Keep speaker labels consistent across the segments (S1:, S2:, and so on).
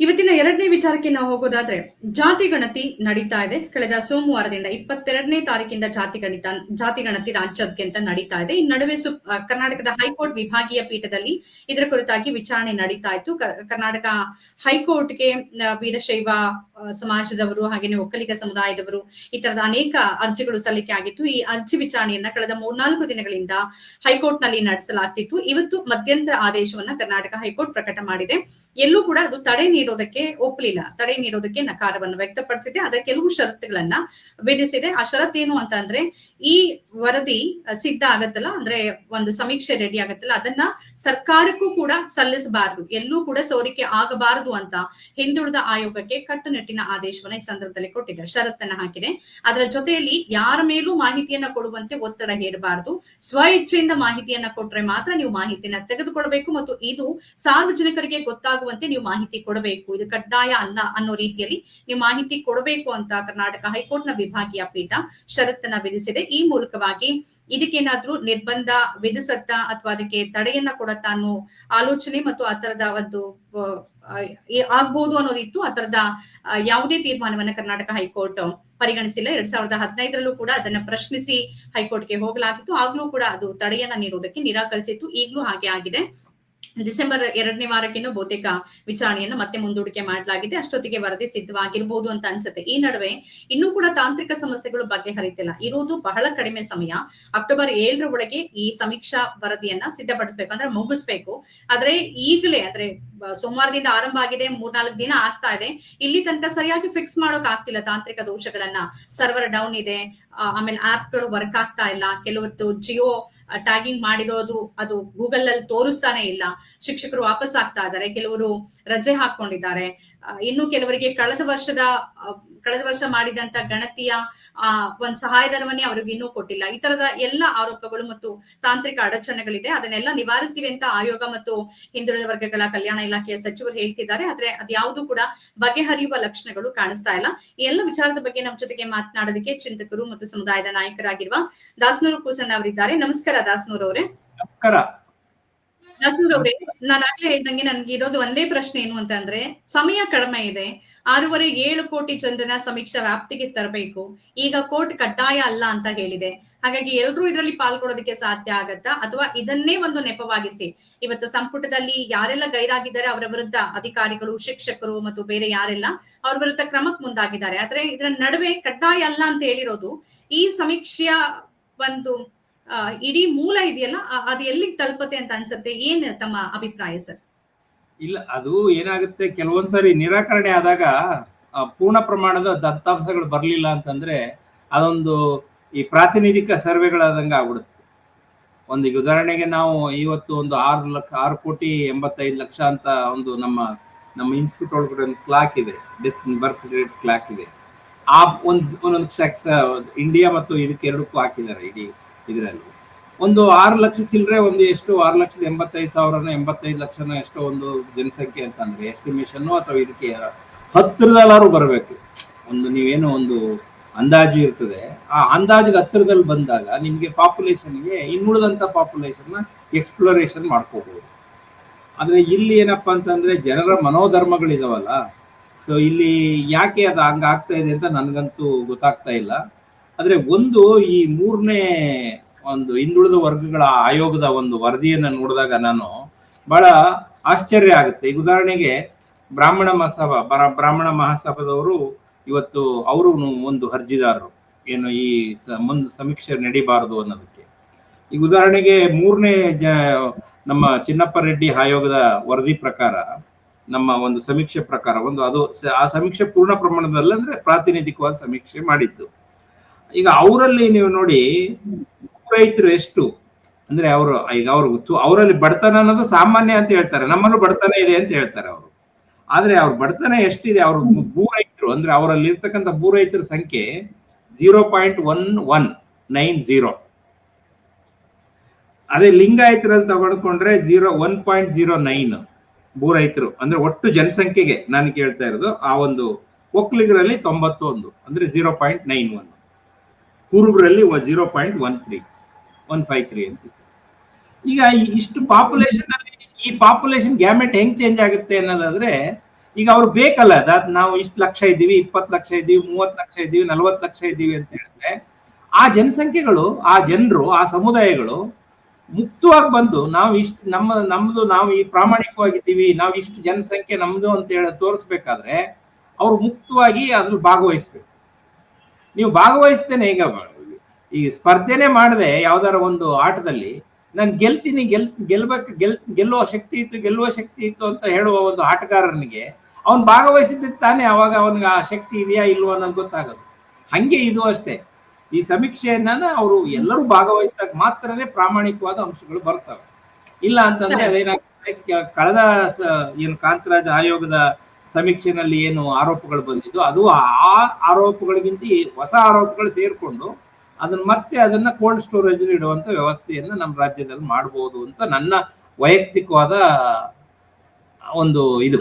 S1: ಇವತ್ತಿನ ಎರಡನೇ ವಿಚಾರಕ್ಕೆ ನಾವು ಹೋಗೋದಾದ್ರೆ ಜಾತಿ ಗಣತಿ ನಡೀತಾ ಇದೆ. ಕಳೆದ ಸೋಮವಾರದಿಂದ ಇಪ್ಪತ್ತೆರಡನೇ ತಾರೀಕಿಂದ ಜಾತಿ ಗಣಿತ, ಜಾತಿ ಗಣತಿ ರಾಜ್ಯಾದ್ಯಂತ ನಡೀತಾ ಇದೆ. ಈ ನಡುವೆ ಸು ಕರ್ನಾಟಕದ ಹೈಕೋರ್ಟ್ ವಿಭಾಗೀಯ ಪೀಠದಲ್ಲಿ ಇದರ ಕುರಿತಾಗಿ ವಿಚಾರಣೆ ನಡೀತಾ ಇತ್ತು. ಕರ್ನಾಟಕ ಹೈಕೋರ್ಟ್ಗೆ ವೀರಶೈವ ಸಮಾಜದವರು ಹಾಗೇನೆ ಒಕ್ಕಲಿಗ ಸಮುದಾಯದವರು ಈ ತರದ ಅನೇಕ ಅರ್ಜಿಗಳು ಸಲ್ಲಿಕೆ ಆಗಿತ್ತು. ಈ ಅರ್ಜಿ ವಿಚಾರಣೆಯನ್ನ ಕಳೆದ ಮೂರ್ನಾಲ್ಕು ದಿನಗಳಿಂದ ಹೈಕೋರ್ಟ್ನಲ್ಲಿ ನಡೆಸಲಾಗ್ತಿತ್ತು. ಇವತ್ತು ಮಧ್ಯಂತರ ಆದೇಶವನ್ನ ಕರ್ನಾಟಕ ಹೈಕೋರ್ಟ್ ಪ್ರಕಟ ಮಾಡಿದೆ. ಎಲ್ಲೂ ಕೂಡ ಅದು ತಡೆ ನೀಡೋದಕ್ಕೆ ಒಪ್ಪಲಿಲ್ಲ. ತಡೆ ನೀಡೋದಕ್ಕೆ ನಕಾರವನ್ನು ವ್ಯಕ್ತಪಡಿಸಿದೆ. ಅದರ ಕೆಲವು ಷರತ್ತುಗಳನ್ನ ವಿಧಿಸಿದೆ. ಆ ಷರತ್ತೇನು ಅಂತ ಅಂದ್ರೆ, ಈ ವರದಿ ಸಿದ್ಧ ಆಗತ್ತಲ್ಲ, ಅಂದ್ರೆ ಒಂದು ಸಮೀಕ್ಷೆ ರೆಡಿ ಆಗತ್ತಲ್ಲ, ಅದನ್ನ ಸರ್ಕಾರಕ್ಕೂ ಕೂಡ ಸಲ್ಲಿಸಬಾರದು. ಎಲ್ಲೂ ಕೂಡ ಸೋರಿಕೆ ಆಗಬಾರದು ಅಂತ ಹಿಂದುಳಿದ ಆಯೋಗಕ್ಕೆ ಕಟ್ಟುನಿಟ್ಟಿನ ಆದೇಶವನ್ನ ಈ ಸಂದರ್ಭದಲ್ಲಿ ಕೊಟ್ಟಿದೆ ಷರತ್ತನ್ನ ಹಾಕಿದೆ. ಅದರ ಜೊತೆಯಲ್ಲಿ ಯಾರ ಮೇಲೂ ಮಾಹಿತಿಯನ್ನ ಕೊಡುವಂತೆ ಒತ್ತಡ ಹೇರಬಾರದು. ಸ್ವ ಇಚ್ಛೆಯಿಂದ ಮಾಹಿತಿಯನ್ನ ಕೊಟ್ರೆ ಮಾತ್ರ ನೀವು ಮಾಹಿತಿಯನ್ನ ತೆಗೆದುಕೊಳ್ಬೇಕು ಮತ್ತು ಇದು ಸಾರ್ವಜನಿಕರಿಗೆ ಗೊತ್ತಾಗುವಂತೆ ನೀವು ಮಾಹಿತಿ ಕೊಡಬೇಕು. ಇದು ಕಡ್ಡಾಯ ಅಲ್ಲ ಅನ್ನೋ ರೀತಿಯಲ್ಲಿ ನೀವು ಮಾಹಿತಿ ಕೊಡಬೇಕು ಅಂತ ಕರ್ನಾಟಕ ಹೈಕೋರ್ಟ್ನ ವಿಭಾಗೀಯ ಪೀಠ ಷರತ್ತನ್ನ ವಿಧಿಸಿದೆ. ಈ ಮೂಲಕವಾಗಿ ಇದಕ್ಕೇನಾದ್ರೂ ನಿರ್ಬಂಧ ವಿಧಿಸತ್ತ ಅಥವಾ ಅದಕ್ಕೆ ತಡೆಯನ್ನ ಕೊಡತ್ತಾ ಅನ್ನೋ ಆಲೋಚನೆ ಮತ್ತು ಆ ತರದ ಒಂದು ಆಗ್ಬಹುದು ಅನ್ನೋದಿತ್ತು ಆ ತರದ ಯಾವುದೇ ತೀರ್ಮಾನವನ್ನ ಕರ್ನಾಟಕ ಹೈಕೋರ್ಟ್ ಪರಿಗಣಿಸಿಲ್ಲ. ಎರಡ್ ಸಾವಿರದ ಹದಿನೈದರಲ್ಲೂ ಕೂಡ ಅದನ್ನ ಪ್ರಶ್ನಿಸಿ ಹೈಕೋರ್ಟ್ಗೆ ಹೋಗಲಾಗಿತ್ತು. ಆಗ್ಲೂ ಕೂಡ ಅದು ತಡೆಯನ್ನ ನೀಡುವುದಕ್ಕೆ ನಿರಾಕರಿಸಿತ್ತು. ಈಗಲೂ ಹಾಗೆ ಆಗಿದೆ. ಡಿಸೆಂಬರ್ ಎರಡನೇ ವಾರಕ್ಕಿನ್ನೂ ಬಹುತೇಕ ವಿಚಾರಣೆಯನ್ನ ಮತ್ತೆ ಮುಂದೂಡಿಕೆ ಮಾಡಲಾಗಿದೆ. ಅಷ್ಟೊತ್ತಿಗೆ ವರದಿ ಸಿದ್ಧವಾಗಿರ್ಬೋದು ಅಂತ ಅನ್ಸುತ್ತೆ. ಈ ನಡುವೆ ಇನ್ನೂ ಕೂಡ ತಾಂತ್ರಿಕ ಸಮಸ್ಯೆಗಳು ಬಗೆಹರಿತಿಲ್ಲ. ಇರುವುದು ಬಹಳ ಕಡಿಮೆ ಸಮಯ. ಅಕ್ಟೋಬರ್ ಏಳರ ಒಳಗೆ ಈ ಸಮೀಕ್ಷಾ ವರದಿಯನ್ನ ಸಿದ್ಧಪಡಿಸಬೇಕು ಅಂದ್ರೆ ಮುಗಿಸ್ಬೇಕು. ಆದ್ರೆ ಈಗಲೇ ಅಂದ್ರೆ ಸೋಮವಾರದಿಂದ ಆರಂಭ ಆಗಿದೆ, ಮೂರ್ನಾಲ್ಕು ದಿನ ಆಗ್ತಾ ಇದೆ. ಇಲ್ಲಿ ತನಕ ಸರಿಯಾಗಿ ಫಿಕ್ಸ್ ಮಾಡೋಕ್ ಆಗ್ತಿಲ್ಲ ತಾಂತ್ರಿಕ ದೋಷಗಳನ್ನ. ಸರ್ವರ್ ಡೌನ್ ಇದೆ. ಆಮೇಲೆ ಆಪ್ಗಳು ವರ್ಕ್ ಆಗ್ತಾ ಇಲ್ಲ. ಕೆಲವರ್ದು ಜಿಯೋ ಟ್ಯಾಗಿಂಗ್ ಮಾಡಿರೋದು ಅದು ಗೂಗಲ್ ಅಲ್ಲಿ ತೋರಿಸ್ತಾನೆ ಇಲ್ಲ. ಶಿಕ್ಷಕರು ವಾಪಸ್ ಆಗ್ತಾ ಇದ್ದಾರೆ. ಕೆಲವರು ರಜೆ ಹಾಕೊಂಡಿದ್ದಾರೆ ಇನ್ನು ಕೆಲವರಿಗೆ ಕಳೆದ ವರ್ಷದ ಕಳೆದ ವರ್ಷ ಮಾಡಿದಂತ ಗಣತಿಯ, ಆ, ಒಂದ್ ಸಹಾಯಧನವನ್ನೇ ಅವ್ರಿಗೆ ಇನ್ನೂ ಕೊಟ್ಟಿಲ್ಲ. ಈ ತರದ ಎಲ್ಲ ಆರೋಪಗಳು ಮತ್ತು ತಾಂತ್ರಿಕ ಅಡಚಣೆಗಳಿದೆ. ಅದನ್ನೆಲ್ಲ ನಿವಾರಿಸ್ತೀವಿ ಅಂತ ಆಯೋಗ ಮತ್ತು ಹಿಂದುಳಿದ ವರ್ಗಗಳ ಕಲ್ಯಾಣ ಇಲಾಖೆಯ ಸಚಿವರು ಹೇಳ್ತಿದ್ದಾರೆ. ಆದ್ರೆ ಅದ್ಯಾವುದು ಕೂಡ ಬಗೆಹರಿಯುವ ಲಕ್ಷಣಗಳು ಕಾಣಿಸ್ತಾ ಇಲ್ಲ. ಈ ಎಲ್ಲ ವಿಚಾರದ ಬಗ್ಗೆ ನಮ್ಮ ಜೊತೆಗೆ ಮಾತನಾಡೋದಕ್ಕೆ ಚಿಂತಕರು ಮತ್ತು ಸಮುದಾಯದ ನಾಯಕರಾಗಿರುವ ದಾಸನೂರು ಕೂಸನ್ ಅವರಿದ್ದಾರೆ. ನಮಸ್ಕಾರ ದಾಸನೂರ್ ಅವರೇ.
S2: ನಮಸ್ಕಾರ.
S1: ದಾಸನೂರ್ ಅವರೇ ನಾನು ಆಗ್ಲೇ ಹೇಳ್ದಂಗೆ ನನ್ಗೆ ಇರೋದು ಒಂದೇ ಪ್ರಶ್ನೆ ಏನು ಅಂತಂದ್ರೆ ಸಮಯ ಕಡಿಮೆ ಇದೆ. ಆರೂವರೆ ಏಳು ಕೋಟಿ ಜನರನ್ನ ಸಮೀಕ್ಷಾ ವ್ಯಾಪ್ತಿಗೆ ತರಬೇಕು. ಈಗ ಕೋರ್ಟ್ ಕಡ್ಡಾಯ ಅಲ್ಲ ಅಂತ ಹೇಳಿದೆ. ಹಾಗಾಗಿ ಎಲ್ರೂ ಇದರಲ್ಲಿ ಪಾಲ್ಗೊಳ್ಳೋದಕ್ಕೆ ಸಾಧ್ಯ ಆಗತ್ತಾ? ಅಥವಾ ಇದನ್ನೇ ಒಂದು ನೆಪವಾಗಿಸಿ? ಇವತ್ತು ಸಂಪುಟದಲ್ಲಿ ಯಾರೆಲ್ಲ ಗೈರಾಗಿದ್ದಾರೆ ಅವರ ವಿರುದ್ಧ ಅಧಿಕಾರಿಗಳು, ಶಿಕ್ಷಕರು ಮತ್ತು ಬೇರೆ ಯಾರೆಲ್ಲ ಅವ್ರ ವಿರುದ್ಧ ಕ್ರಮಕ್ಕೆ ಮುಂದಾಗಿದ್ದಾರೆ. ಆದ್ರೆ ಇದರ ನಡುವೆ ಕಡ್ಡಾಯ ಅಲ್ಲ ಅಂತ ಹೇಳಿರೋದು, ಈ ಸಮೀಕ್ಷೆಯ ಒಂದು ಇಡಿ ಮೂಲ ಇದೆಯಲ್ಲ ಅದು ಎಲ್ಲಿ ತಲುಪತ್ತೆ ಅಂತ ಅನ್ಸುತ್ತೆ? ಏನ್ ತಮ್ಮ ಅಭಿಪ್ರಾಯ ಸರ್?
S2: ಇಲ್ಲ, ಅದು ಏನಾಗುತ್ತೆ, ಕೆಲವೊಂದ್ಸರಿ ನಿರಾಕರಣೆ ಆದಾಗ ಪೂರ್ಣ ಪ್ರಮಾಣದ ದತ್ತಾಂಶಗಳು ಬರಲಿಲ್ಲ ಅಂತಂದ್ರೆ ಅದೊಂದು ಈ ಪ್ರಾತಿನಿಧಿಕ ಸರ್ವೆಗಳಾದಂಗೆ ಆಗ್ಬಿಡುತ್ತೆ. ಒಂದು ಈಗ ಉದಾಹರಣೆಗೆ ನಾವು ಇವತ್ತು ಒಂದು ಆರು ಲಕ್ಷ, ಆರು ಕೋಟಿ ಎಂಬತ್ತೈದು ಲಕ್ಷ ಅಂತ ಒಂದು ನಮ್ಮ ನಮ್ಮ ಇನ್ಸ್ಟಿಟ್ಯೂಟ್ ಒಳಗಡೆ ಒಂದು ಕ್ಲಾಕ್ ಇದೆ. ಡೆತ್ ಬರ್ತ್ ರೇಟ್ ಕ್ಲಾಕ್ ಇದೆ. ಆ ಒಂದು, ಒಂದೊಂದು ಸೆಕ್ಸ್ ಇಂಡಿಯಾ ಮತ್ತು ಇದಕ್ಕೆ ಎರಡಕ್ಕೂ ಹಾಕಿದ್ದಾರೆ ಇಡೀ ಇದರಲ್ಲಿ. ಒಂದು ಆರು ಲಕ್ಷ ಚಿಲ್ಲರೆ ಒಂದು ಎಷ್ಟು, ಆರು ಲಕ್ಷದ ಎಂಬತ್ತೈದು ಸಾವಿರನ ಎಂಬತ್ತೈದು ಲಕ್ಷನ ಎಷ್ಟೋ ಒಂದು ಜನಸಂಖ್ಯೆ ಅಂತಂದ್ರೆ ಎಸ್ಟಿಮೇಷನ್ನು ಅಥವಾ ಇದಕ್ಕೆ ಹತ್ತಿರದಲ್ಲಾರು ಬರಬೇಕು. ಒಂದು ನೀವೇನು ಒಂದು ಅಂದಾಜು ಇರ್ತದೆ. ಆ ಅಂದಾಜಿಗೆ ಹತ್ತಿರದಲ್ಲಿ ಬಂದಾಗ ನಿಮಗೆ ಪಾಪ್ಯುಲೇಷನ್ಗೆ ಇನ್ನುಳಿದಂಥ ಪಾಪ್ಯುಲೇಷನ್ನ ಎಕ್ಸ್ಪ್ಲೋರೇಷನ್ ಮಾಡ್ಕೋಬಹುದು ಆದರೆ ಇಲ್ಲಿ ಏನಪ್ಪಾ ಅಂತಂದ್ರೆ ಜನರ ಮನೋಧರ್ಮಗಳಿದಾವಲ್ಲ ಸೊ ಇಲ್ಲಿ ಯಾಕೆ ಅದು ಹಂಗಾಗ್ತಾ ಇದೆ ಅಂತ ನನಗಂತೂ ಗೊತ್ತಾಗ್ತಾ ಇಲ್ಲ. ಆದರೆ ಒಂದು ಈ ಮೂರನೇ ಒಂದು ಹಿಂದುಳಿದ ವರ್ಗಗಳ ಆಯೋಗದ ಒಂದು ವರದಿಯನ್ನು ನೋಡಿದಾಗ ನಾನು ಬಹಳ ಆಶ್ಚರ್ಯ ಆಗುತ್ತೆ. ಈಗ ಉದಾಹರಣೆಗೆ ಬ್ರಾಹ್ಮಣ ಮಹಾಸಭಾ, ಬರ- ಬ್ರಾಹ್ಮಣ ಮಹಾಸಭಾದವರು ಇವತ್ತು ಅವರು ಒಂದು ಅರ್ಜಿದಾರರು. ಏನು ಈ ಮುಂದೆ ಸಮೀಕ್ಷೆ ನಡೀಬಾರದು ಅನ್ನೋದಕ್ಕೆ. ಈಗ ಉದಾಹರಣೆಗೆ ಮೂರನೇ ಜ ನಮ್ಮ ಚಿನ್ನಪ್ಪ ರೆಡ್ಡಿ ಆಯೋಗದ ವರದಿ ಪ್ರಕಾರ, ನಮ್ಮ ಒಂದು ಸಮೀಕ್ಷೆ ಪ್ರಕಾರ, ಒಂದು ಅದು ಆ ಸಮೀಕ್ಷೆ ಪೂರ್ಣ ಪ್ರಮಾಣದಲ್ಲಿ ಅಂದ್ರೆ ಪ್ರಾತಿನಿಧಿಕವಾದ ಸಮೀಕ್ಷೆ ಮಾಡಿದ್ದು. ಈಗ ಅವರಲ್ಲಿ ನೀವು ನೋಡಿ, ರೈತರು ಎಷ್ಟು? ಅಂದ್ರೆ ಅವರು, ಈಗ ಅವರು ಅವರಲ್ಲಿ ಬಡತನ ಅನ್ನೋದು ಸಾಮಾನ್ಯ ಅಂತ ಹೇಳ್ತಾರೆ. ನಮ್ಮಲ್ಲೂ ಬಡತನ ಇದೆ ಅಂತ ಹೇಳ್ತಾರೆ ಅವರು. ಆದ್ರೆ ಅವ್ರ ಬಡತನ ಎಷ್ಟಿದೆ? ಅವರು ಭೂ ರೈತರು ಅಂದ್ರೆ ಅವರಲ್ಲಿ ಇರ್ತಕ್ಕಂಥ ಭೂ ರೈತರ ಸಂಖ್ಯೆ zero point one one nine zero ಅದೇ ಲಿಂಗಾಯತರಲ್ಲಿ ತಗೊಂಡ್ಕೊಂಡ್ರೆ zero one point zero nine ಭೂ ರೈತರು ಅಂದ್ರೆ ಒಟ್ಟು ಜನಸಂಖ್ಯೆಗೆ ನಾನು ಕೇಳ್ತಾ ಇರೋದು ಆ ಒಂದು ಒಕ್ಕಲಿಗರಲ್ಲಿ ತೊಂಬತ್ತೊಂದು, ಅಂದ್ರೆ zero point nine one ಕುರುಬರಲ್ಲಿ zero point one three one five three ಅಂತ. ಈಗ ಇಷ್ಟು ಪಾಪ್ಯುಲೇಷನ್ ಅಲ್ಲಿ ಈ ಪಾಪ್ಯುಲೇಷನ್ ಗ್ಯಾಮೆಟ್ ಹೆಂಗ್ ಚೇಂಜ್ ಆಗುತ್ತೆ ಅನ್ನೋದಾದ್ರೆ ಈಗ ಅವ್ರು ಬೇಕಲ್ಲ, ಅದಾದ್ ನಾವು ಇಷ್ಟು ಲಕ್ಷ ಇದ್ದೀವಿ, ಇಪ್ಪತ್ತು ಲಕ್ಷ ಇದ್ದೀವಿ, ಮೂವತ್ತು ಲಕ್ಷ ಇದ್ದೀವಿ, ನಲವತ್ತು ಲಕ್ಷ ಇದ್ದೀವಿ ಅಂತ ಹೇಳಿದ್ರೆ, ಆ ಜನಸಂಖ್ಯೆಗಳು, ಆ ಜನರು, ಆ ಸಮುದಾಯಗಳು ಮುಕ್ತವಾಗಿ ಬಂದು ನಾವು ಇಷ್ಟು ನಮ್ಮ, ನಮ್ದು ನಾವು ಈ ಪ್ರಾಮಾಣಿಕವಾಗಿದ್ದೀವಿ, ನಾವು ಇಷ್ಟು ಜನಸಂಖ್ಯೆ ನಮ್ದು ಅಂತ ಹೇಳಿ ತೋರಿಸ್ಬೇಕಾದ್ರೆ ಅವ್ರು ಮುಕ್ತವಾಗಿ ಅದ್ರಲ್ಲಿ ಭಾಗವಹಿಸ್ಬೇಕು. ನೀವು ಭಾಗವಹಿಸ್ತೇನೆ ಈಗ ಈ ಸ್ಪರ್ಧೆನೇ ಮಾಡದೆ ಯಾವ್ದಾರ ಒಂದು ಆಟದಲ್ಲಿ, ನಾನು ಗೆಲ್ತೀನಿ, ಗೆಲ್, ಗೆಲ್ಬೇಕು, ಗೆಲ್, ಗೆಲ್ಲುವ ಶಕ್ತಿ ಇತ್ತು, ಗೆಲ್ಲುವ ಶಕ್ತಿ ಇತ್ತು ಅಂತ ಹೇಳುವ ಒಂದು ಆಟಗಾರನಿಗೆ ಅವನು ಭಾಗವಹಿಸಿದ್ದ ತಾನೇ ಅವಾಗ ಅವನಿಗೆ ಆ ಶಕ್ತಿ ಇದೆಯಾ ಇಲ್ವೋ ಅನ್ನೋದು ಗೊತ್ತಾಗೋದು. ಹಂಗೆ ಇದು ಅಷ್ಟೇ. ಈ ಸಮೀಕ್ಷೆಯನ್ನ ಅವರು ಎಲ್ಲರೂ ಭಾಗವಹಿಸಿದಾಗ ಮಾತ್ರನೇ ಪ್ರಾಮಾಣಿಕವಾದ ಅಂಶಗಳು ಬರ್ತವೆ. ಇಲ್ಲ ಅಂತಂದ್ರೆ. ಅದೇನಾಗ್ತದೆ ಕಳೆದ ಏನು ಕಾಂತರಾಜ್ ಆಯೋಗದ ಸಮೀಕ್ಷೆನಲ್ಲಿ ಏನು ಆರೋಪಗಳು ಬಂದಿದ್ದು ಅದು ಆ ಆರೋಪಗಳಿಗಿಂತ ಹೊಸ ಆರೋಪಗಳು ಸೇರ್ಕೊಂಡು ಅದನ್ನ ಮತ್ತೆ ಅದನ್ನ ಕೋಲ್ಡ್ ಸ್ಟೋರೇಜ್ ಇಡುವಂತ ವ್ಯವಸ್ಥೆಯನ್ನ ನಮ್ಮ ರಾಜ್ಯದಲ್ಲಿ ಮಾಡಬಹುದು ಅಂತ ನನ್ನ ವೈಯಕ್ತಿಕವಾದ ಒಂದು ಇದು.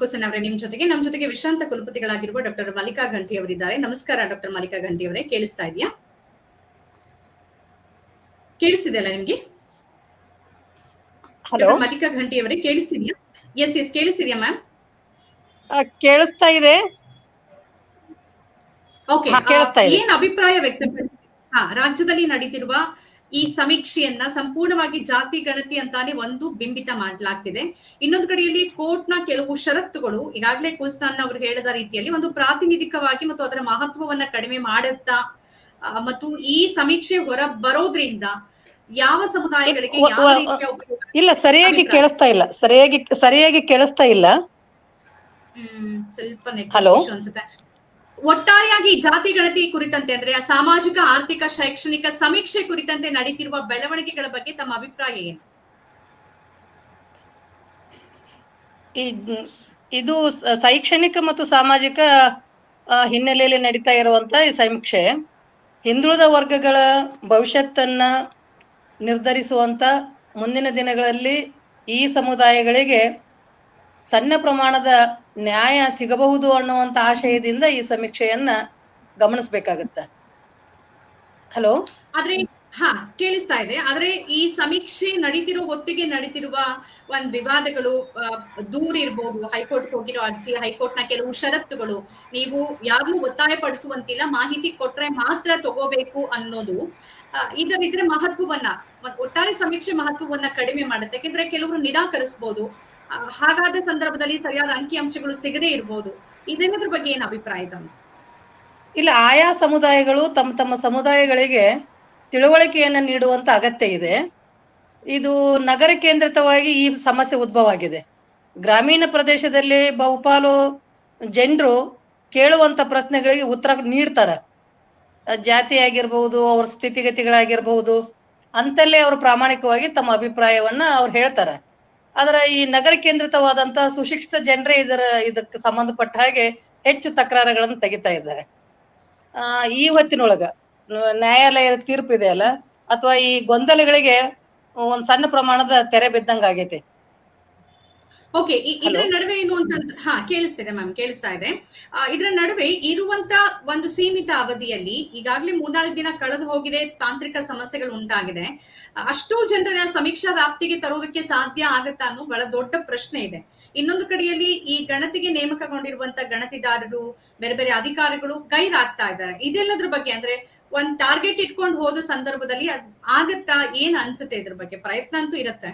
S1: ಕುಸನ್ ಅವರೇ ನಿಮ್ ಜೊತೆಗೆ ನಮ್ ಜೊತೆಗೆ ವಿಶ್ರಾಂತ ಕುಲಪತಿಗಳಾಗಿರುವ ಡಾಕ್ಟರ್ ಮಲ್ಲಿಕಾ ಘಂಟಿ ಅವರಿದ್ದಾರೆ. ನಮಸ್ಕಾರ ಡಾಕ್ಟರ್ ಮಲ್ಲಿಕಾ ಘಂಟಿ ಅವರೇ ಕೇಳಿಸ್ತಾ ಇದೆಯಾ? ಕೇಳಿಸ್ತಿದೆಯಲ್ಲ ನಿಮ್ಗೆ?
S3: ಹಲೋ?
S1: ಮಲ್ಲಿಕಾ ಘಂಟಿ ಅವರೇ ಕೇಳಿಸ್ತಿದ್ಯಾ? ಎಸ್ ಎಸ್ ಕೇಳಿಸ್ತಿದ್ಯಾ ಮ್ಯಾಮ್?
S3: ಕೇಳಿಸ್ತಾ ಇದೆ.
S1: ಓಕೆ ಏನ್ ಅಭಿಪ್ರಾಯ ವ್ಯಕ್ತಪಡಿಸಿ ಹಾ ರಾಜ್ಯದಲ್ಲಿ ನಡೀತಿರುವ ಈ ಸಮೀಕ್ಷೆಯನ್ನ ಸಂಪೂರ್ಣವಾಗಿ ಜಾತಿ ಗಣತಿ ಅಂತಾನೆ ಒಂದು ಬಿಂಬಿತ ಮಾಡಲಾಗ್ತಿದೆ. ಇನ್ನೊಂದು ಕಡೆಯಲ್ಲಿ ಕೋರ್ಟ್ನ ಕೆಲವು ಷರತ್ತುಗಳು ಈಗಾಗಲೇ ಕುಲ್ಸ್ತಾನ್ ಅವರು ಹೇಳಿದ ರೀತಿಯಲ್ಲಿ ಒಂದು ಪ್ರಾತಿನಿಧಿಕವಾಗಿ ಮತ್ತು ಅದರ ಮಹತ್ವವನ್ನ ಕಡಿಮೆ ಮಾಡುತ್ತಾ ಮತ್ತು ಈ ಸಮೀಕ್ಷೆ ಹೊರ ಬರೋದ್ರಿಂದ ಯಾವ ಸಮುದಾಯಗಳಿಗೆ ಯಾವ ರೀತಿಯ
S3: ಇಲ್ಲ ಸರಿಯಾಗಿ. ಕೇಳಿಸ್ತಾ ಇಲ್ಲ. ಸರಿಯಾಗಿ ಸರಿಯಾಗಿ ಕೇಳಿಸ್ತಾ ಇಲ್ಲ.
S1: ಹ್ಮ್ ಸ್ವಲ್ಪ ನೆಟ್ ಅನ್ಸುತ್ತೆ. ಒಟ್ಟಾರೆಯಾಗಿ ಜಾತಿ ಗಣತಿ ಕುರಿತಂತೆ ಅಂದ್ರೆ, ಸಾಮಾಜಿಕ, ಆರ್ಥಿಕ, ಶೈಕ್ಷಣಿಕ ಸಮೀಕ್ಷೆ ಕುರಿತಂತೆ ನಡೀತಿರುವ ಬೆಳವಣಿಗೆಗಳ ಬಗ್ಗೆ ತಮ್ಮ ಅಭಿಪ್ರಾಯ ಏನು?
S3: ಇದು ಶೈಕ್ಷಣಿಕ ಮತ್ತು ಸಾಮಾಜಿಕ ಹಿನ್ನೆಲೆಯಲ್ಲಿ ನಡೀತಾ ಇರುವಂತ ಈ ಸಮೀಕ್ಷೆ, ಹಿಂದುಳಿದ ವರ್ಗಗಳ ಭವಿಷ್ಯತ್ತನ್ನ ನಿರ್ಧರಿಸುವಂತ ಮುಂದಿನ ದಿನಗಳಲ್ಲಿ ಈ ಸಮುದಾಯಗಳಿಗೆ ಸಣ್ಣ ಪ್ರಮಾಣದ ನ್ಯಾಯ ಸಿಗಬಹುದು ಅನ್ನುವಂತ ಆಶಯದಿಂದ ಈ ಸಮೀಕ್ಷೆಯನ್ನ ಗಮನಿಸಬೇಕಾಗತ್ತ. ಹಲೋ?
S1: ಆದ್ರೆ, ಹಾ, ಕೇಳಿಸ್ತಾ ಇದೆ. ಆದ್ರೆ ಈ ಸಮೀಕ್ಷೆ ನಡೀತಿರೋ ಹೊತ್ತಿಗೆ ನಡೀತಿರುವ ಒಂದ್ ವಿವಾದಗಳು ದೂರ ಇರಬಹುದು ಹೈಕೋರ್ಟ್ ಹೋಗಿರೋ ಅರ್ಜಿ ಹೈಕೋರ್ಟ್ನ ಕೆಲವು ಷರತ್ತುಗಳು. ನೀವು ಯಾರನ್ನೂ ಒತ್ತಾಯ ಪಡಿಸುವಂತಿಲ್ಲ ಮಾಹಿತಿ ಕೊಟ್ರೆ ಮಾತ್ರ ತಗೋಬೇಕು ಅನ್ನೋದು ಇದರ ಇದ್ರೆ ಮಹತ್ವವನ್ನ, ಒಟ್ಟಾರೆ ಸಮೀಕ್ಷೆ ಮಹತ್ವವನ್ನ ಕಡಿಮೆ ಮಾಡುತ್ತೆ. ಯಾಕೆಂದ್ರೆ ಕೆಲವರು ನಿರಾಕರಿಸಬಹುದು ಹಾಗಾದ ಸಂದರ್ಭದಲ್ಲಿ ಸರಿಯಾದ ಅಂಕಿ ಅಂಶಗಳು ಸಿಗದೇ ಇರಬಹುದು ಇದೆಲ್ಲದ್ರ ಬಗ್ಗೆ ಏನ್ ಅಭಿಪ್ರಾಯ ತಮ್ಮ
S3: ಇಲ್ಲ, ಆಯಾ ಸಮುದಾಯಗಳು ತಮ್ಮ ತಮ್ಮ ಸಮುದಾಯಗಳಿಗೆ ತಿಳುವಳಿಕೆಯನ್ನ ನೀಡುವಂತ ಅಗತ್ಯ ಇದೆ. ಇದು ನಗರ ಕೇಂದ್ರಿತವಾಗಿ ಈ ಸಮಸ್ಯೆ ಉದ್ಭವ ಆಗಿದೆ. ಗ್ರಾಮೀಣ ಪ್ರದೇಶದಲ್ಲಿ ಬಹುಪಾಲು ಜನರು ಕೇಳುವಂತ ಪ್ರಶ್ನೆಗಳಿಗೆ ಉತ್ತರ ನೀಡ್ತಾರ. ಜಾತಿ ಆಗಿರ್ಬಹುದು ಅವ್ರ ಸ್ಥಿತಿಗತಿಗಳಾಗಿರ್ಬಹುದು ಅಂತಲ್ಲೇ ಅವರು ಪ್ರಾಮಾಣಿಕವಾಗಿ ತಮ್ಮ ಅಭಿಪ್ರಾಯವನ್ನ ಅವ್ರು ಹೇಳ್ತಾರ. ಆದ್ರೆ ಈ ನಗರ ಕೇಂದ್ರಿತವಾದಂತಹ ಸುಶಿಕ್ಷಿತ ಜನರೇ ಇದರ ಇದಕ್ಕೆ ಸಂಬಂಧಪಟ್ಟ ಹಾಗೆ ಹೆಚ್ಚು ತಕರಾರುಗಳನ್ನು ತೆಗಿತಾ ಇದ್ದಾರೆ. ಆ, ಈ ಹೊತ್ತಿನೊಳಗ ನ್ಯಾಯಾಲಯದ ತೀರ್ಪು ಇದೆಯಲ್ಲ ಅಥವಾ ಈ ಗೊಂದಲಗಳಿಗೆ ಒಂದ್ ಸಣ್ಣ ಪ್ರಮಾಣದ ತೆರೆ ಬಿದ್ದಂಗ ಆಗೈತೆ
S1: ಓಕೆ ಇದರ ನಡುವೆ ಏನು ಅಂತ ಹಾ ಕೇಳಿಸ್ತಿದೆ ಮ್ಯಾಮ್ ಕೇಳಿಸ್ತಾ ಇದೆ. ಇದರ ನಡುವೆ ಇರುವಂತ ಒಂದು ಸೀಮಿತ ಅವಧಿಯಲ್ಲಿ ಈಗಾಗಲೇ ಮೂರ್ನಾಲ್ಕು ದಿನ ಕಳೆದು ಹೋಗಿದೆ ತಾಂತ್ರಿಕ ಸಮಸ್ಯೆಗಳು ಉಂಟಾಗಿದೆ. ಅಷ್ಟು ಅಷ್ಟೂ ಜನರ ಸಮೀಕ್ಷಾ ವ್ಯಾಪ್ತಿಗೆ ತರೋದಕ್ಕೆ ಸಾಧ್ಯ ಆಗುತ್ತಾ ಅನ್ನೋ ಬಹಳ ದೊಡ್ಡ ಪ್ರಶ್ನೆ ಇದೆ. ಇನ್ನೊಂದು ಕಡೆಯಲ್ಲಿ ಈ ಗಣತಿಗೆ ನೇಮಕಗೊಂಡಿರುವಂತ ಗಣತಿದಾರರು ಬೇರೆ ಬೇರೆ ಅಧಿಕಾರಿಗಳು ಗೈರಾಗ್ತಾ ಇದ್ದಾರೆ. ಇದೆಲ್ಲದ್ರ ಬಗ್ಗೆ ಅಂದ್ರೆ ಒಂದ್ ಟಾರ್ಗೆಟ್ ಇಟ್ಕೊಂಡು ಹೋದ ಸಂದರ್ಭದಲ್ಲಿ ಅದ್ ಆಗತ್ತಾ ಏನ್ ಅನ್ಸುತ್ತೆ ಇದ್ರ ಬಗ್ಗೆ? ಪ್ರಯತ್ನ ಅಂತೂ ಇರುತ್ತೆ.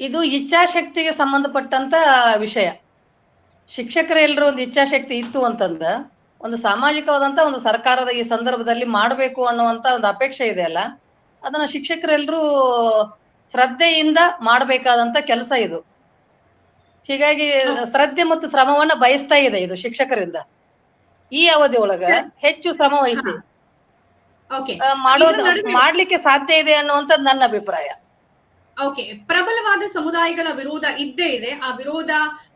S3: ಇದು ಇಚ್ಛಾಶಕ್ತಿಗೆ ಸಂಬಂಧಪಟ್ಟಂತ ವಿಷಯ. ಶಿಕ್ಷಕರ ಎಲ್ಲರೂ ಒಂದು ಇಚ್ಛಾಶಕ್ತಿ ಇತ್ತು ಅಂತಂದ್ರ ಒಂದು ಸಾಮಾಜಿಕವಾದಂತ ಒಂದು ಸರ್ಕಾರದ ಈ ಸಂದರ್ಭದಲ್ಲಿ ಮಾಡಬೇಕು ಅನ್ನುವಂತ ಒಂದು ಅಪೇಕ್ಷೆ ಇದೆ ಅಲ್ಲ. ಅದನ್ನ ಶಿಕ್ಷಕರೆಲ್ಲರೂ ಶ್ರದ್ಧೆಯಿಂದ ಮಾಡಬೇಕಾದಂತ ಕೆಲಸ ಇದು. ಹೀಗಾಗಿ ಶ್ರದ್ಧೆ ಮತ್ತು ಶ್ರಮವನ್ನ ಬಯಸ್ತಾ ಇದೆ ಇದು ಶಿಕ್ಷಕರಿಂದ. ಈ ಅವಧಿ ಒಳಗ ಹೆಚ್ಚು ಶ್ರಮ ವಹಿಸಿ ಮಾಡೋದು ಮಾಡ್ಲಿಕ್ಕೆ ಸಾಧ್ಯ ಇದೆ ಅನ್ನುವಂಥದ್ದು ನನ್ನ ಅಭಿಪ್ರಾಯ.
S1: ಓಕೆ ಪ್ರಬಲವಾದ ಸಮುದಾಯಗಳ ವಿರೋಧ ಇದ್ದೇ ಇದೆ. ಆ ವಿರೋಧ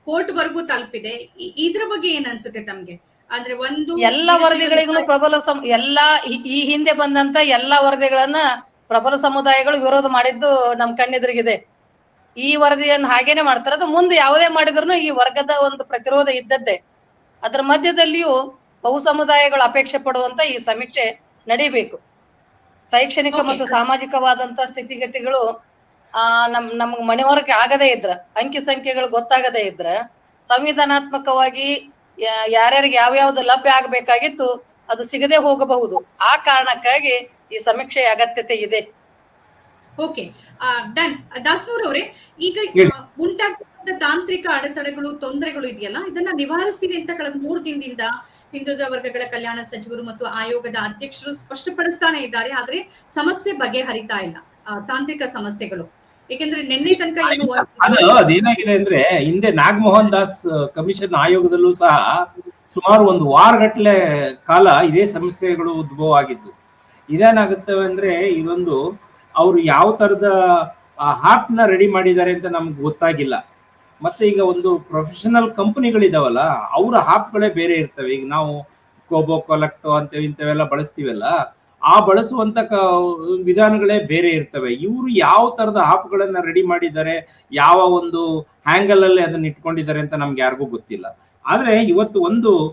S1: ಕೋರ್ಟ್ ವರ್ಗೂ ತಲುಪಿದೆ. ಇದ್ರ ಬಗ್ಗೆ ಏನ್ ಅನ್ಸುತ್ತೆ ತಮ್ಗೆ? ಅಂದ್ರೆ ಒಂದು
S3: ಎಲ್ಲ ವರದಿಗಳಿಗೂ ಪ್ರಬಲ ಸಮ ಎಲ್ಲಾ ಈ- ಈ ಹಿಂದೆ ಬಂದಂತ ಎಲ್ಲಾ ವರದಿಗಳನ್ನ ಪ್ರಬಲ ಸಮುದಾಯಗಳು ವಿರೋಧ ಮಾಡಿದ್ದು ನಮ್ ಕಣ್ಣೆದುರಿಗಿದೆ. ಈ ವರದಿಯನ್ನು ಹಾಗೇನೆ ಮಾಡ್ತಾರೆ. ಅದು ಮುಂದೆ ಯಾವುದೇ ಮಾಡಿದ್ರು ಈ ವರ್ಗದ ಒಂದು ಪ್ರತಿರೋಧ ಇದ್ದದ್ದೇ. ಅದರ ಮಧ್ಯದಲ್ಲಿಯೂ ಬಹು ಸಮುದಾಯಗಳು ಅಪೇಕ್ಷೆ ಪಡುವಂತ ಈ ಸಮೀಕ್ಷೆ ನಡೀಬೇಕು. ಶೈಕ್ಷಣಿಕ ಮತ್ತು ಸಾಮಾಜಿಕವಾದಂತ ಸ್ಥಿತಿಗತಿಗಳು ಆ ನಮ್ ನಮ್ಗ್ ಮನೆವರ್ಗೆ ಆಗದೇ ಇದ್ರ ಅಂಕಿ ಸಂಖ್ಯೆಗಳು ಗೊತ್ತಾಗದೇ ಇದ್ರ ಸಂವಿಧಾನಾತ್ಮಕವಾಗಿ ಯಾರ್ಯಾರಿಗೆ ಯಾವ್ಯಾವ್ದು ಲಭ್ಯ ಆಗ್ಬೇಕಾಗಿತ್ತು ಅದು ಸಿಗದೆ ಹೋಗಬಹುದು. ಆ ಕಾರಣಕ್ಕಾಗಿ ಈ ಸಮೀಕ್ಷೆಯ ಅಗತ್ಯತೆ ಇದೆ.
S1: ಓಕೆ. ಡನ್. ದಾಸ್ನೂರ್ ಅವರೇ ಈಗ
S2: ಹೇಳಿ.
S1: ತಾಂತ್ರಿಕ ಅಡೆತಡೆಗಳು ತೊಂದರೆಗಳು ಇದೆಯಲ್ಲ ಇದನ್ನ ನಿವಾರಿಸ್ತೀವಿ ಅಂತ ಕಳೆದ ಮೂರು ದಿನದಿಂದ ಹಿಂದುಳಿದ ವರ್ಗಗಳ ಕಲ್ಯಾಣ ಸಚಿವರು ಮತ್ತು ಆಯೋಗದ ಅಧ್ಯಕ್ಷರು ಸ್ಪಷ್ಟಪಡಿಸ್ತಾನೆ ಇದ್ದಾರೆ ಆದ್ರೆ ಸಮಸ್ಯೆ ಬಗೆಹರಿತಾ ಇಲ್ಲ. ಆ, ತಾಂತ್ರಿಕ ಸಮಸ್ಯೆಗಳು. ಏಕೆಂದ್ರೆ ನಿನ್ನೆ ತನಕ ಏನು
S2: ಅದು ಅದೇನಾಗಿದೆ ಅಂದ್ರೆ ಹಿಂದೆ ನಾಗಮೋಹನ್ ದಾಸ್ ಕಮಿಷನ್ ಆಯೋಗದಲ್ಲೂ ಸಹ ಸುಮಾರು ಒಂದು ವಾರಗಟ್ಲೆ ಕಾಲ ಇದೇ ಸಮಸ್ಯೆಗಳು ಉದ್ಭವ ಆಗಿದ್ದು. ಇದೇನಾಗುತ್ತೆ ಅಂದ್ರೆ ಇದೊಂದು ಅವರು ಯಾವ ತರದ ಹಾಪ್ನ ರೆಡಿ ಮಾಡಿದ್ದಾರೆ ಅಂತ ನಮ್ಗೆ ಗೊತ್ತಾಗಿಲ್ಲ. ಮತ್ತೆ ಈಗ ಒಂದು ಪ್ರೊಫೆಷನಲ್ ಕಂಪನಿಗಳಿದಾವಲ್ಲ ಅವರ ಹಾಪ್ಗಳೇ ಬೇರೆ ಇರ್ತವೆ. ಈಗ ನಾವು ಕೋಬೋ ಕೊಲೆಕ್ಟೋ ಅಂತ ಇಂಥವೆಲ್ಲ ಬಳಸ್ತೀವಲ್ಲ ಆ ಬಳಸುವಂತ ವಿಧಾನಗಳೇ ಬೇರೆ ಇರ್ತವೆ. ಇವರು ಯಾವ ತರದ ಆಪ್ಗಳನ್ನ ರೆಡಿ ಮಾಡಿದ್ದಾರೆ, ಯಾವ ಒಂದು ಹ್ಯಾಂಗಲ್ ಅಲ್ಲಿ ಅದನ್ನ ಇಟ್ಕೊಂಡಿದ್ದಾರೆ ಅಂತ ನಮ್ಗೆ ಯಾರಿಗೂ ಗೊತ್ತಿಲ್ಲ. ಆದ್ರೆ ಇವತ್ತು ಒಂದು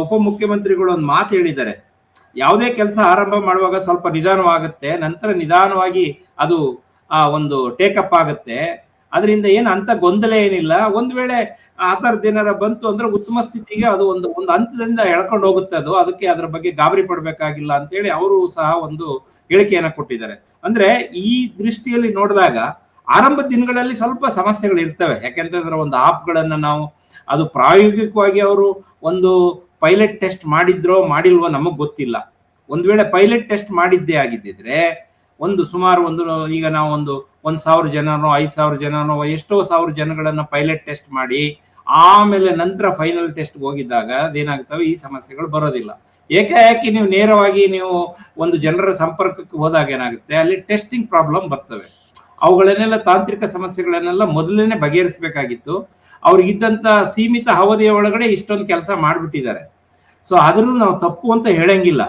S2: ಉಪ ಮುಖ್ಯಮಂತ್ರಿಗಳು ಒಂದು ಮಾತು ಹೇಳಿದ್ದಾರೆ. ಯಾವುದೇ ಕೆಲಸ ಆರಂಭ ಮಾಡುವಾಗ ಸ್ವಲ್ಪ ನಿಧಾನವಾಗುತ್ತೆ, ನಂತರ ನಿಧಾನವಾಗಿ ಅದು, ಆ, ಒಂದು ಟೇಕಪ್ ಆಗುತ್ತೆ. ಅದರಿಂದ ಏನು ಅಂತ ಗೊಂದಲ ಏನಿಲ್ಲ. ಒಂದ್ ವೇಳೆ ಆ ಥರದ್ದು ಏನಾರ ಬಂತು ಅಂದ್ರೆ ಉತ್ತಮ ಸ್ಥಿತಿಗೆ ಅದು ಒಂದು ಒಂದು ಹಂತದಿಂದ ಎಳ್ಕೊಂಡು ಹೋಗುತ್ತೆ ಅದು. ಅದಕ್ಕೆ ಅದ್ರ ಬಗ್ಗೆ ಗಾಬರಿ ಪಡ್ಬೇಕಾಗಿಲ್ಲ ಅಂತೇಳಿ ಅವರು ಸಹ ಒಂದು ಹೇಳಿಕೆಯನ್ನ ಕೊಟ್ಟಿದ್ದಾರೆ. ಅಂದ್ರೆ ಈ ದೃಷ್ಟಿಯಲ್ಲಿ ನೋಡಿದಾಗ ಆರಂಭ ದಿನಗಳಲ್ಲಿ ಸ್ವಲ್ಪ ಸಮಸ್ಯೆಗಳು ಇರ್ತವೆ. ಯಾಕೆಂತಂದ್ರೆ ಒಂದು ಆಪ್ಗಳನ್ನ ನಾವು, ಅದು ಪ್ರಾಯೋಗಿಕವಾಗಿ ಅವರು ಒಂದು ಪೈಲಟ್ ಟೆಸ್ಟ್ ಮಾಡಿದ್ರೋ, ಮಾಡಿಲ್ವೋ ನಮಗ್ ಗೊತ್ತಿಲ್ಲ. ಒಂದ್ ವೇಳೆ ಪೈಲಟ್ ಟೆಸ್ಟ್ ಮಾಡಿದ್ದೇ ಆಗಿದ್ದಿದ್ರೆ ಒಂದು ಸುಮಾರು ಒಂದು, ಈಗ ನಾವು ಒಂದು ಒಂದ್ ಸಾವಿರ ಜನನೋ, ಐದ್ ಸಾವಿರ ಜನನೋ, ಎಷ್ಟೋ ಸಾವಿರ ಜನಗಳನ್ನ ಪೈಲಟ್ ಟೆಸ್ಟ್ ಮಾಡಿ, ಆಮೇಲೆ ನಂತರ ಫೈನಲ್ ಟೆಸ್ಟ್ ಹೋಗಿದ್ದಾಗ ಅದೇನಾಗ್ತವೆ? ಈ ಸಮಸ್ಯೆಗಳು ಬರೋದಿಲ್ಲ. ಏಕಾಏಕಿ ನೀವು ನೇರವಾಗಿ ನೀವು ಒಂದು ಜನರ ಸಂಪರ್ಕಕ್ಕೆ ಹೋದಾಗ ಏನಾಗುತ್ತೆ? ಅಲ್ಲಿ ಟೆಸ್ಟಿಂಗ್ ಪ್ರಾಬ್ಲಮ್ ಬರ್ತವೆ. ಅವುಗಳನ್ನೆಲ್ಲ ತಾಂತ್ರಿಕ ಸಮಸ್ಯೆಗಳನ್ನೆಲ್ಲ ಮೊದಲನೇ ಬಗೆಹರಿಸಬೇಕಾಗಿತ್ತು. ಅವ್ರಿಗಿದ್ದಂತ ಸೀಮಿತ ಅವಧಿಯ ಒಳಗಡೆ ಇಷ್ಟೊಂದು ಕೆಲಸ ಮಾಡಿಬಿಟ್ಟಿದ್ದಾರೆ. ಸೊ ಆದರೂ ನಾವು ತಪ್ಪು ಅಂತ ಹೇಳಂಗಿಲ್ಲ.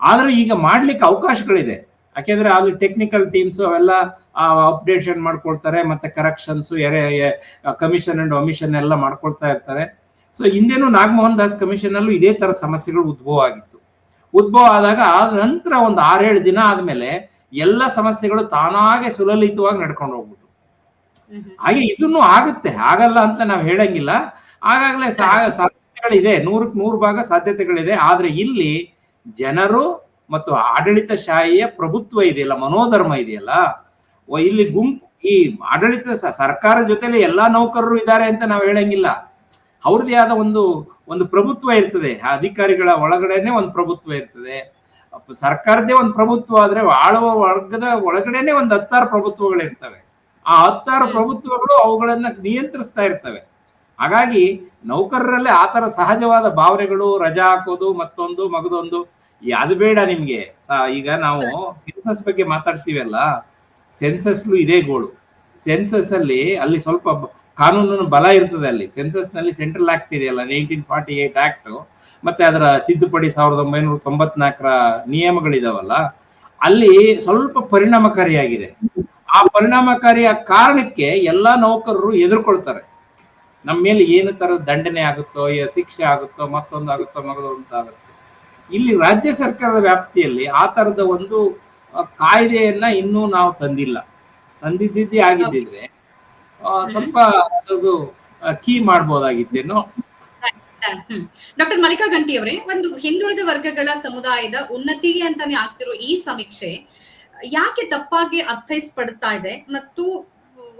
S2: ಆದರೂ ಈಗ ಮಾಡ್ಲಿಕ್ಕೆ ಅವಕಾಶಗಳಿದೆ. ಯಾಕೆಂದ್ರೆ ಅಲ್ಲಿ ಟೆಕ್ನಿಕಲ್ ಟೀಮ್ಸ್ ಅವೆಲ್ಲ ಅಪ್ಡೇಷನ್ ಮಾಡ್ಕೊಳ್ತಾರೆ ಮತ್ತೆ ಕರೆಕ್ಷನ್ಸ್ ಎರೆ ಕಮಿಷನ್ ಅಂಡ್ ಒಮಿಷನ್ ಎಲ್ಲ ಮಾಡ್ಕೊಳ್ತಾ ಇರ್ತಾರೆ. ಸೊ ಹಿಂದೆನೂ ನಾಗಮೋಹನ್ ದಾಸ್ ಕಮಿಷನ್ ಅಲ್ಲೂ ಇದೇ ತರ ಸಮಸ್ಯೆಗಳು ಉದ್ಭವ ಆಗಿತ್ತು. ಉದ್ಭವ ಆದಾಗ ಆದ ನಂತರ ಒಂದು ಆರೇಳು ದಿನ ಆದ್ಮೇಲೆ ಎಲ್ಲ ಸಮಸ್ಯೆಗಳು ತಾನಾಗೆ ಸುಲಲಿತವಾಗಿ ನಡ್ಕೊಂಡು ಹೋಗ್ಬಿಟ್ಟು ಹಾಗೆ ಇದನ್ನು ಆಗುತ್ತೆ ಆಗಲ್ಲ ಅಂತ ನಾವು ಹೇಳಂಗಿಲ್ಲ. ಆಗಾಗ್ಲೇ ಸಾಧ್ಯತೆಗಳಿದೆ ನೂರಕ್ಕೆ ನೂರು ಭಾಗ ಸಾಧ್ಯತೆಗಳಿದೆ. ಆದ್ರೆ ಇಲ್ಲಿ ಜನರು ಮತ್ತು ಆಡಳಿತ ಶಾಹಿಯ ಪ್ರಭುತ್ವ ಇದೆಯಲ್ಲ ಮನೋಧರ್ಮ ಇದೆಯಲ್ಲ ಇಲ್ಲಿ ಗುಂಪು ಈ ಆಡಳಿತ ಸರ್ಕಾರ ಜೊತೆಲಿ ಎಲ್ಲಾ ನೌಕರರು ಇದ್ದಾರೆ ಅಂತ ನಾವು ಹೇಳಂಗಿಲ್ಲ. ಅವ್ರದೇ ಆದ ಒಂದು ಒಂದು ಪ್ರಭುತ್ವ ಇರ್ತದೆ. ಆ ಅಧಿಕಾರಿಗಳ ಒಳಗಡೆನೆ ಒಂದು ಪ್ರಭುತ್ವ ಇರ್ತದೆ. ಸರ್ಕಾರದೇ ಒಂದು ಪ್ರಭುತ್ವ ಆದ್ರೆ ಆಳುವ ವರ್ಗದ ಒಳಗಡೆನೆ ಒಂದು ಹತ್ತಾರು ಪ್ರಭುತ್ವಗಳು ಇರ್ತವೆ. ಆ ಹತ್ತಾರು. ಪ್ರಭುತ್ವಗಳು ಅವುಗಳನ್ನ ನಿಯಂತ್ರಿಸ್ತಾ ಇರ್ತವೆ. ಹಾಗಾಗಿ ನೌಕರರಲ್ಲೇ ಆತರ ತರ ಸಹಜವಾದ ಭಾವನೆಗಳು ರಜಾ ಹಾಕೋದು ಮತ್ತೊಂದು ಮಗದೊಂದು ಅದು ಬೇಡ ನಿಮ್ಗೆ. ಈಗ ನಾವು ಸೆನ್ಸಸ್ ಬಗ್ಗೆ ಮಾತಾಡ್ತೀವಲ್ಲ ಸೆನ್ಸಸ್ ಇದೇ ಗೋಳು. ಸೆನ್ಸಸ್ ಅಲ್ಲಿ ಅಲ್ಲಿ ಸ್ವಲ್ಪ ಕಾನೂನು ಬಲ ಇರ್ತದೆ ಅಲ್ಲಿ. ಸೆನ್ಸಸ್ನಲ್ಲಿ ಸೆಂಟ್ರಲ್ ಆಕ್ಟ್ ಇದೆಯಲ್ಲ ನೈನ್ಟೀನ್ ಫಾರ್ಟಿ ಏಟ್ ಆಕ್ಟ್ ಮತ್ತೆ ಅದರ ತಿದ್ದುಪಡಿ ಸಾವಿರದ ಒಂಬೈನೂರ ತೊಂಬತ್ನಾಲ್ಕರ ನಿಯಮಗಳಿದಾವಲ್ಲ ಅಲ್ಲಿ ಸ್ವಲ್ಪ ಪರಿಣಾಮಕಾರಿಯಾಗಿದೆ. ಆ ಪರಿಣಾಮಕಾರಿಯ ಕಾರಣಕ್ಕೆ ಎಲ್ಲಾ ನೌಕರರು ಎದುರ್ಕೊಳ್ತಾರೆ ನಮ್ಮ ಮೇಲೆ ಏನು ತರದ ದಂಡನೆ ಆಗುತ್ತೋ ಶಿಕ್ಷೆ ಆಗುತ್ತೋ ಮತ್ತೊಂದು ಆಗುತ್ತೋ ಮಗದೊಂದು ಆಗುತ್ತೋ. ಇಲ್ಲಿ ರಾಜ್ಯ ಸರ್ಕಾರದ ವ್ಯಾಪ್ತಿಯಲ್ಲಿ ಆ ತರದ ಒಂದು ಕಾಯ್ದೆಯನ್ನ ಇನ್ನೂ ನಾವು ತಂದಿಲ್ಲ. ತಂದಿದ್ದಿದ್ದೇ ಆಗಿದ್ದಿದ್ರೆ ಆ, ಸ್ವಲ್ಪ ಅದು ಕೀ ಮಾಡ್ಬೋದಾಗಿತ್ತೇನೋ.
S1: ಡಾಕ್ಟರ್ ಮಲ್ಲಿಕಾ ಗಂಟಿ ಅವರೇ ಒಂದು ಹಿಂದುಳಿದ ವರ್ಗಗಳ ಸಮುದಾಯದ ಉನ್ನತಿಗೆ ಅಂತಾನೆ ಆಗ್ತಿರೋ ಈ ಸಮೀಕ್ಷೆ ಯಾಕೆ ತಪ್ಪಾಗಿ ಅರ್ಥೈಸ್ಪಡ್ತಾ ಇದೆ? ಮತ್ತು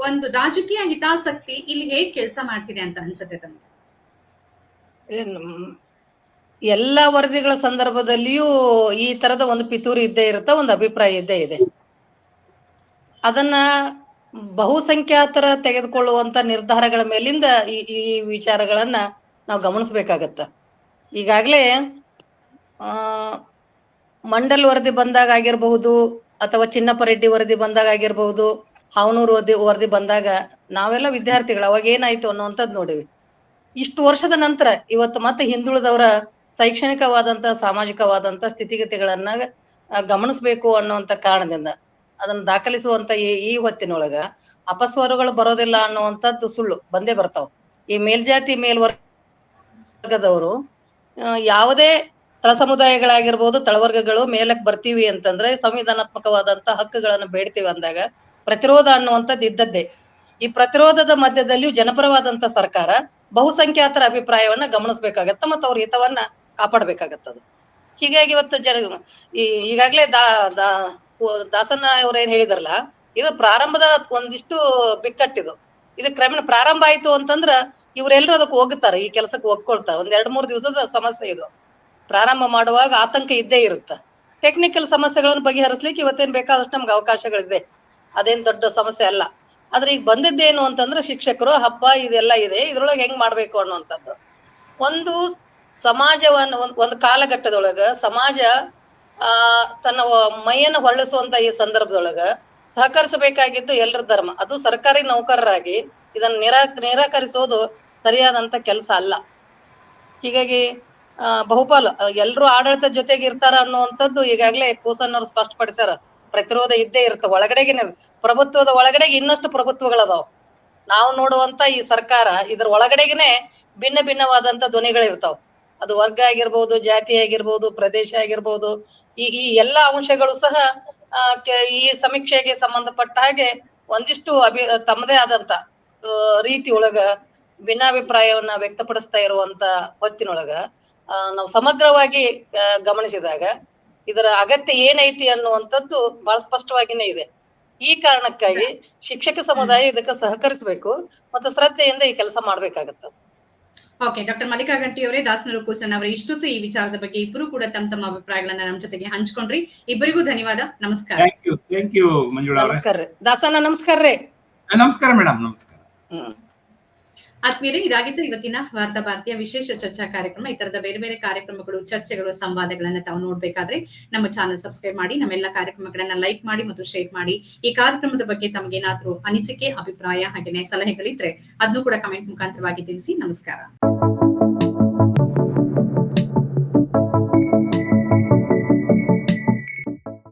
S1: ಒಂದು ರಾಜಕೀಯ ಹಿತಾಸಕ್ತಿ ಇಲ್ಲಿ ಹೇಗೆ ಕೆಲಸ ಮಾಡ್ತಿದೆ ಅಂತ ಅನ್ಸುತ್ತೆ ತಮ್ಗೆ?
S3: ಎಲ್ಲ ವರದಿಗಳ ಸಂದರ್ಭದಲ್ಲಿಯೂ ಈ ತರದ ಒಂದು ಪಿತೂರಿ ಇದ್ದೇ ಇರುತ್ತೆ, ಒಂದು ಅಭಿಪ್ರಾಯ ಇದ್ದೇ ಇದೆ. ಅದನ್ನ ಬಹುಸಂಖ್ಯಾತರ ತೆಗೆದುಕೊಳ್ಳುವಂತ ನಿರ್ಧಾರಗಳ ಮೇಲಿಂದ ಈ ಈ ವಿಚಾರಗಳನ್ನ ನಾವು ಗಮನಿಸ್ಬೇಕಾಗತ್ತ. ಈಗಾಗಲೇ, ಆ, ಮಂಡಲ್ ವರದಿ ಬಂದಾಗ ಆಗಿರಬಹುದು ಅಥವಾ ಚಿನ್ನಪ್ಪ ರೆಡ್ಡಿ ವರದಿ ಬಂದಾಗ ಆಗಿರಬಹುದು, ಹಾವನೂರು ವರದಿ ವರದಿ ಬಂದಾಗ ನಾವೆಲ್ಲ ವಿದ್ಯಾರ್ಥಿಗಳು, ಅವಾಗ ಏನಾಯ್ತು ಅನ್ನುವಂಥದ್ದು ನೋಡಿವಿ. ಇಷ್ಟು ವರ್ಷದ ನಂತರ, ಇವತ್ತು ಮತ್ತೆ ಹಿಂದುಳಿದವರ ಶೈಕ್ಷಣಿಕವಾದಂತ, ಸಾಮಾಜಿಕವಾದಂತ ಸ್ಥಿತಿಗತಿಗಳನ್ನ ಗಮನಿಸಬೇಕು ಅನ್ನುವಂತ ಕಾರಣದಿಂದ ಅದನ್ನ ದಾಖಲಿಸುವಂತ ಈ ಹೊತ್ತಿನೊಳಗ ಅಪಸ್ವರಗಳು ಬರೋದಿಲ್ಲ ಅನ್ನುವಂಥದ್ದು ಸುಳ್ಳು, ಬಂದೇ ಬರ್ತಾವ. ಈ ಮೇಲ್ಜಾತಿ ಮೇಲ್ವರ್ಗದವರು ಯಾವುದೇ ತಳ ಸಮುದಾಯಗಳಾಗಿರ್ಬೋದು ತಳವರ್ಗಗಳು ಮೇಲಕ್ಕೆ ಬರ್ತೀವಿ ಅಂತಂದ್ರೆ ಸಂವಿಧಾನಾತ್ಮಕವಾದಂತ ಹಕ್ಕುಗಳನ್ನು ಬೇಡ್ತೀವಿ ಅಂದಾಗ ಪ್ರತಿರೋಧ ಅನ್ನುವಂಥದ್ದು ಇದ್ದದ್ದೇ. ಈ ಪ್ರತಿರೋಧದ ಮಧ್ಯದಲ್ಲಿಯೂ ಜನಪರವಾದಂತ ಸರ್ಕಾರ ಬಹುಸಂಖ್ಯಾತರ ಅಭಿಪ್ರಾಯವನ್ನ ಗಮನಿಸಬೇಕಾಗತ್ತ ಮತ್ತು ಅವ್ರ ಹಿತವನ್ನ ಕಾಪಾಡಬೇಕಾಗತ್ತದು. ಹೀಗಾಗಿ ಇವತ್ತು ಜನ, ಈ ಈಗಾಗಲೇ ದಾ ದಾ ದಾಸನ ಅವ್ರು ಏನ್ ಹೇಳಿದಾರಲ್ಲ, ಇದು ಪ್ರಾರಂಭದ ಒಂದಿಷ್ಟು ಬಿಕ್ಕಟ್ಟಿದು. ಇದು ಕ್ರಮೇಣ ಪ್ರಾರಂಭ ಆಯ್ತು ಅಂತಂದ್ರ ಇವರೆಲ್ಲರೂ ಅದಕ್ಕೆ ಹೋಗುತ್ತಾರೆ, ಈ ಕೆಲಸಕ್ಕೆ ಒಪ್ಕೊಳ್ತಾರೆ ಒಂದ್ ಎರಡ್, ಮೂರ್ ದಿವಸದ ಸಮಸ್ಯೆ ಇದು. ಪ್ರಾರಂಭ ಮಾಡುವಾಗ ಆತಂಕ ಇದ್ದೇ ಇರುತ್ತ. ಟೆಕ್ನಿಕಲ್ ಸಮಸ್ಯೆಗಳನ್ನು ಬಗೆಹರಿಸ್ಲಿಕ್ಕೆ ಇವತ್ತೇನ್ ಬೇಕಾದಷ್ಟು ನಮ್ಗೆ ಅವಕಾಶಗಳಿದೆ. ಅದೇನ್ ದೊಡ್ಡ ಸಮಸ್ಯೆ ಅಲ್ಲ. ಆದ್ರೆ ಈಗ ಬಂದಿದ್ದೇನು ಅಂತಂದ್ರೆ ಶಿಕ್ಷಕರು, ಹಬ್ಬ ಇದೆಲ್ಲ ಇದೆ, ಇದ್ರೊಳಗೆ ಹೆಂಗ್ ಮಾಡ್ಬೇಕು ಅನ್ನುವಂಥದ್ದು. ಒಂದು ಸಮಾಜವನ್ನ ಒಂದ್ ಒಂದು ಕಾಲಘಟ್ಟದೊಳಗ ಸಮಾಜ, ಆ, ತನ್ನ ಮೈಯನ್ನು ಹೊರಳಿಸುವಂತ ಈ ಸಂದರ್ಭದೊಳಗ ಸಹಕರಿಸಬೇಕಾಗಿದ್ದು ಎಲ್ಲರ ಧರ್ಮ. ಅದು ಸರ್ಕಾರಿ ನೌಕರರಾಗಿ ಇದನ್ನ ನಿರಾ, ನಿರಾಕರಿಸೋದು ಸರಿಯಾದಂತ ಕೆಲಸ ಅಲ್ಲ. ಹೀಗಾಗಿ, ಆ, ಬಹುಪಾಲು ಎಲ್ಲರೂ ಆಡಳಿತದ ಜೊತೆಗೆ ಇರ್ತಾರ ಅನ್ನುವಂಥದ್ದು ಈಗಾಗಲೇ ಕೂಸನ್ನವ್ರು ಸ್ಪಷ್ಟಪಡಿಸ್ಯಾರ. ಪ್ರತಿರೋಧ ಇದ್ದೇ ಇರುತ್ತೆ. ಒಳಗಡೆಗೆ ಪ್ರಭುತ್ವದ ಒಳಗಡೆಗೆ ಇನ್ನಷ್ಟು ಪ್ರಭುತ್ವಗಳದಾವ. ನಾವು ನೋಡುವಂತ ಈ ಸರ್ಕಾರ ಇದ್ರ ಒಳಗಡೆಗೆನೆ ಭಿನ್ನ ಭಿನ್ನವಾದಂತ ಧ್ವನಿಗಳಿರ್ತಾವ. ಅದು ವರ್ಗ ಆಗಿರ್ಬೋದು, ಜಾತಿ ಆಗಿರ್ಬೋದು, ಪ್ರದೇಶ ಆಗಿರ್ಬೋದು, ಈ ಈ ಎಲ್ಲಾ ಅಂಶಗಳು ಸಹ ಈ ಸಮೀಕ್ಷೆಗೆ ಸಂಬಂಧಪಟ್ಟ ಹಾಗೆ ಒಂದಿಷ್ಟು ಅಭಿ, ತಮ್ಮದೇ ಆದಂತ ರೀತಿ ಒಳಗ ಭಿನ್ನಾಭಿಪ್ರಾಯವನ್ನ ವ್ಯಕ್ತಪಡಿಸ್ತಾ ಇರುವಂತ ಹೊತ್ತಿನೊಳಗ ನಾವು ಸಮಗ್ರವಾಗಿ ಗಮನಿಸಿದಾಗ ಇದರ ಅಗತ್ಯ ಏನೈತಿ ಅನ್ನುವಂಥದ್ದು ಬಹಳ ಸ್ಪಷ್ಟವಾಗಿನೇ ಇದೆ. ಈ ಕಾರಣಕ್ಕಾಗಿ ಶಿಕ್ಷಕ ಸಮುದಾಯ ಇದಕ್ಕೆ ಸಹಕರಿಸಬೇಕು ಮತ್ತು ಶ್ರದ್ಧೆಯಿಂದ ಈ ಕೆಲಸ ಮಾಡ್ಬೇಕಾಗತ್ತೆ.
S1: ಓಕೆ ಡಾಕ್ಟರ್ ಮಲ್ಲಿಕಾ ಗಂಟಿ ಅವರೇ ದಾಸನರು ಕೂಸನ್ ಅವರ ಇಷ್ಟೊತ್ತು ಈ ವಿಚಾರದ ಬಗ್ಗೆ ಇಬ್ಬರು ಕೂಡ ತಮ್ಮ ತಮ್ಮ ಅಭಿಪ್ರಾಯಗಳನ್ನ ನಮ್ಮ ಜೊತೆಗೆ ಹಂಚ್ಕೊಂಡ್ರಿ. ಇಬ್ಬರಿಗೂ ಧನ್ಯವಾದ ನಮಸ್ಕಾರ.
S2: Thank you thank you Manjula ಅವರೇ.
S3: ನಮಸ್ಕಾರ ರೀ. ನಮಸ್ಕಾರ ರೀ.
S2: ನಮಸ್ಕಾರ ಮೇಡಮ್ ನಮಸ್ಕಾರ.
S3: ಹ್ಮ್.
S1: ಆತ್ಮೀಯರೇ ಇದಾಗಿತ್ತು ಇವತ್ತಿನ ವಾರ್ತಾ ಭಾರತೀಯ ವಿಶೇಷ ಚರ್ಚಾ ಕಾರ್ಯಕ್ರಮ. ಈ ತರದ ಬೇರೆ ಬೇರೆ ಕಾರ್ಯಕ್ರಮಗಳು ಚರ್ಚೆಗಳು ಸಂವಾದಗಳನ್ನ ತಾವು ನೋಡ್ಬೇಕಾದ್ರೆ ನಮ್ಮ ಚಾನಲ್ ಸಬ್ಸ್ಕ್ರೈಬ್ ಮಾಡಿ ನಮ್ಮೆಲ್ಲ ಕಾರ್ಯಕ್ರಮಗಳನ್ನ ಲೈಕ್ ಮಾಡಿ ಮತ್ತು ಶೇರ್ ಮಾಡಿ. ಈ ಕಾರ್ಯಕ್ರಮದ ಬಗ್ಗೆ ತಮಗೇನಾದ್ರೂ ಅನಿಸಿಕೆ ಅಭಿಪ್ರಾಯ ಹಾಗೇನೆ ಸಲಹೆಗಳಿದ್ರೆ ಅದನ್ನು ಕೂಡ ಕಮೆಂಟ್ ಮುಖಾಂತರವಾಗಿ ತಿಳಿಸಿ. ನಮಸ್ಕಾರ.